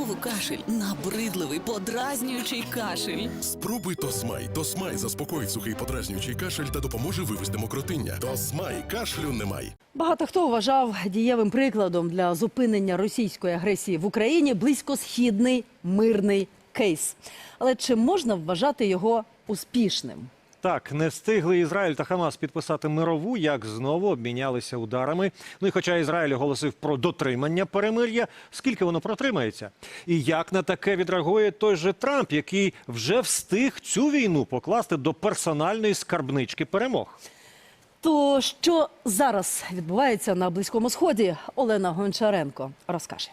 знову кашель, набридливий, подразнюючий кашель. Спробуй Тосмай. Тосмай заспокоїть сухий подразнюючий кашель та допоможе вивести мокротиння. Тосмай кашлю немає. Багато хто вважав дієвим прикладом для зупинення російської агресії в Україні близькосхідний мирний кейс. Але чи можна вважати його успішним? Так, не встигли Ізраїль та Хамас підписати мирову, як знову обмінялися ударами. Ну і хоча Ізраїль оголосив про дотримання перемир'я, скільки воно протримається? І як на таке відреагує той же Трамп, який вже встиг цю війну покласти до персональної скарбнички перемог? То що зараз відбувається на близькому сході? Олена Гончаренко розкаже.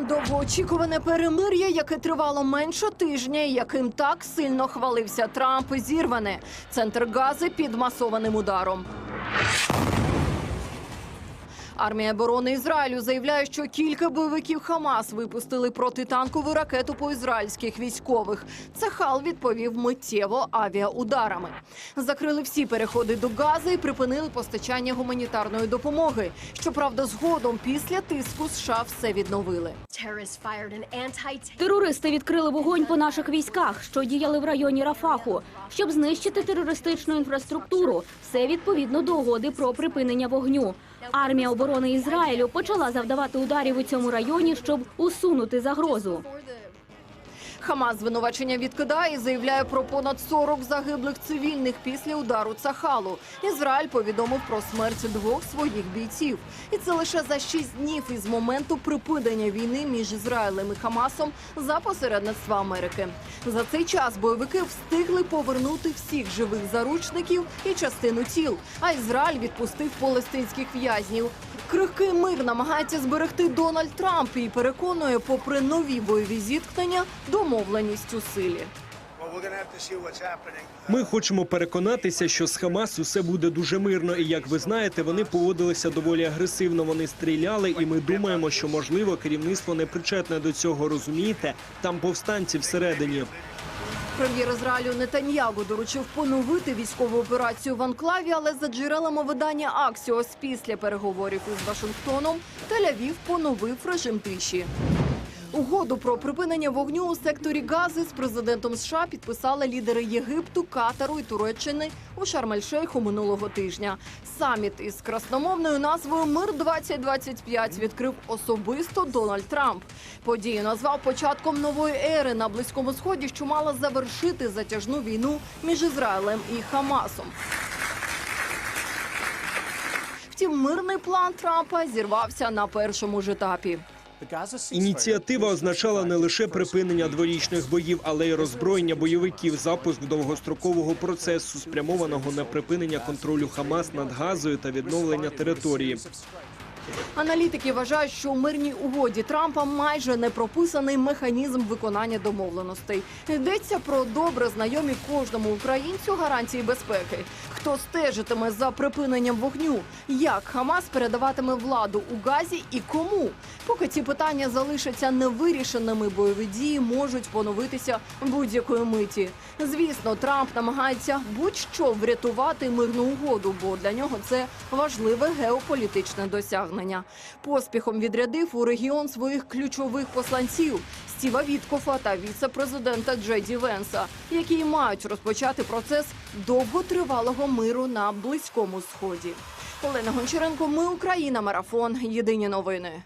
Довгоочікуване перемир'я, яке тривало менше тижня, і яким так сильно хвалився Трамп, зірване. Центр Гази під масованим ударом. Армія оборони Ізраїлю заявляє, що кілька бойовиків Хамас випустили протитанкову ракету по ізраїльських військових. Цахал відповів миттєво авіаударами. Закрили всі переходи до Гази і припинили постачання гуманітарної допомоги. Щоправда, згодом після тиску США все відновили. Терористи відкрили вогонь по наших військах, що діяли в районі Рафаху, щоб знищити терористичну інфраструктуру. Все відповідно до угоди про припинення вогню. Армія оборони Ізраїлю почала завдавати ударів у цьому районі, щоб усунути загрозу. Хамас звинувачення відкидає і заявляє про понад 40 загиблих цивільних після удару Цахалу. Ізраїль повідомив про смерть двох своїх бійців. І це лише за 6 днів із моменту припинення війни між Ізраїлем і Хамасом за посередництва Америки. За цей час бойовики встигли повернути всіх живих заручників і частину тіл. А Ізраїль відпустив палестинських в'язнів. Крихкий мир намагається зберегти Дональд Трамп і переконує, попри нові бойові зіткнення, домовленість у силі. Ми хочемо переконатися, що з Хамас усе буде дуже мирно. І як ви знаєте, вони поводилися доволі агресивно. Вони стріляли, і ми думаємо, що можливо керівництво не причетне до цього. Розумієте, там повстанці всередині. Прем'єр Ізраїлю Нетаньягу доручив поновити військову операцію в Анклаві, але за джерелами видання Аксіос після переговорів із Вашингтоном Тель-Авів поновив режим тиші. Угоду про припинення вогню у секторі Гази з президентом США підписали лідери Єгипту, Катару і Туреччини у Шарм-ель-Шейху минулого тижня. Саміт із красномовною назвою Мир 2025 відкрив особисто Дональд Трамп. Подію назвав початком нової ери на близькому сході, що мала завершити затяжну війну між Ізраїлем і Хамасом. Втім, мирний план Трампа зірвався на першому ж етапі. Ініціатива означала не лише припинення дворічних боїв, але й роззброєння бойовиків, запуск довгострокового процесу, спрямованого на припинення контролю Хамас над Газою та відновлення території. Аналітики вважають, що у мирній угоді Трампа майже не прописаний механізм виконання домовленостей. Йдеться про добре знайомі кожному українцю гарантії безпеки. Хто стежитиме за припиненням вогню? Як Хамас передаватиме владу у Газі і кому? Поки ці питання залишаться невирішеними, бойові дії можуть поновитися будь-якої миті. Звісно, Трамп намагається будь-що врятувати мирну угоду, бо для нього це важливе геополітичне досягнення. Поспіхом відрядив у регіон своїх ключових посланців Стіва Віткофа та віце-президента Джеді Венса, які мають розпочати процес довготривалого миру на близькому сході. Олена Гончаренко, ми Україна, марафон. Єдині новини.